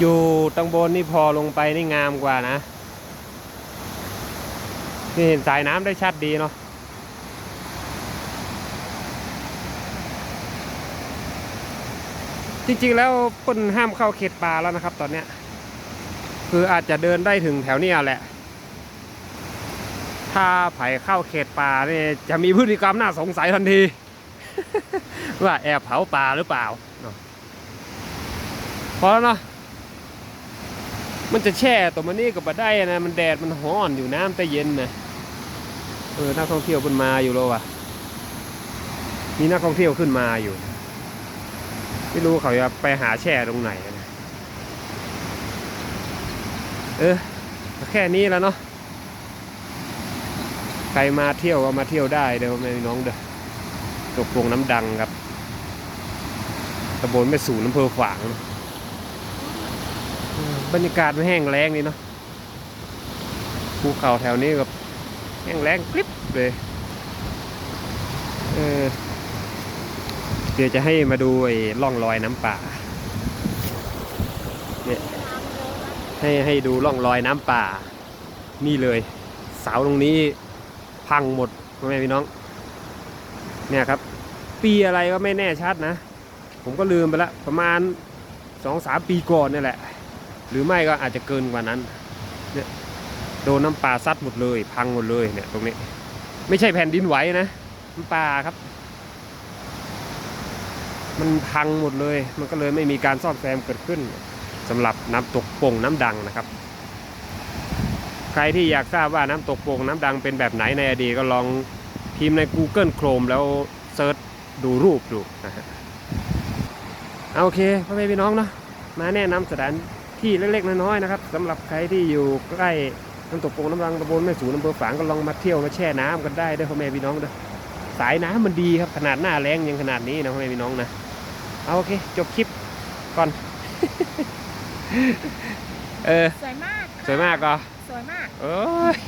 อยู่ตังบนนี่พอลงไปนี่งามกว่านะ นี่เห็นสายน้ำได้ชัดดีเนาะจริงๆแล้วปิ้นห้ามเข้าเขตป่าแล้วนะครับ ตอนเนี้ย คืออาจจะเดินได้ถึงแถวเนี้ยแหละ ถ้าไผ่เข้าเขตป่าเนี่ยจะมีพฤติกรรมน่าสงสัยทันที ว่าแอบเผาป่าหรือเปล่าเนาะพอแล้วเนาะ มันจะแช่ตัวมันนี่กับมาได้นะ มันแดดมันร้อนอยู่น้ำแต่เย็นนะเออนักท่องเที่ยวขึ้นมาอยู่แล้วว่ะมีนักท่องเที่ยวขึ้นมาอยู่ ไม่รู้เขาจะไปหาแช่ตรงไหนนะเออแค่นี้แล้วเนาะใครมาเที่ยวก็มาเที่ยวได้เดี๋ยวแม่พี่น้องเด้อตกลงน้ำดังครับตำบลแม่สูนอำเภอฝางนะ บรรยากาศมันแห้งแล้งนี่เนาะภูเขาแถวนี้ก็แห้งแล้งกริบเลยเออเดี๋ยวจะให้มาดูไอ้ร่องรอยน้ำป่าเนี่ยให้ให้ดูร่องรอยน้ำป่า นี่เลย เสาตรงนี้พังหมดพ่อแม่พี่น้อง เนี่ยครับ ปีอะไรก็ไม่แน่ชัดนะ ผมก็ลืมไปละประมาณสองสามปีก่อนนี่แหละ หรือไม่ก็อาจจะเกินกว่านั้นเนี่ยโดนน้ำป่าซัดหมดเลย พังหมดเลยเนี่ยตรงนี้ ไม่ใช่แผ่นดินไหวนะน้ำป่าครับ มันพังหมดเลย มันก็เลยไม่มีการซ่อมแซมเกิดขึ้นสำหรับน้ำตกโป่งน้ำดังนะครับ ใครที่อยากทราบว่าน้ำตกโป่งน้ำดังเป็นแบบไหนในอดีตก็ลองพิมพ์ใน Google Chrome แล้วเซิร์ชดูรูปดูนะฮะเอาโอเคพ่อแม่พี่น้องเนาะมาแนะนำสถาน ที่เล็กๆน้อยๆนะครับสำหรับใครที่อยู่ใกล้น้ำตกโป่งน้ำดังตำบลแม่สูนอำเภอฝางก็ลองมาเที่ยวมาแช่น้ำกันได้เด้วยพ่อแม่พี่น้องเด้อสายน้ำมันดีครับขนาดหน้าแรงยังขนาดนี้นะพ่อแม่พี่น้องนะเอาโอเค จบคลิปก่อน เออสวยมากค่ะสวยมากก็สวยมากโอ้ย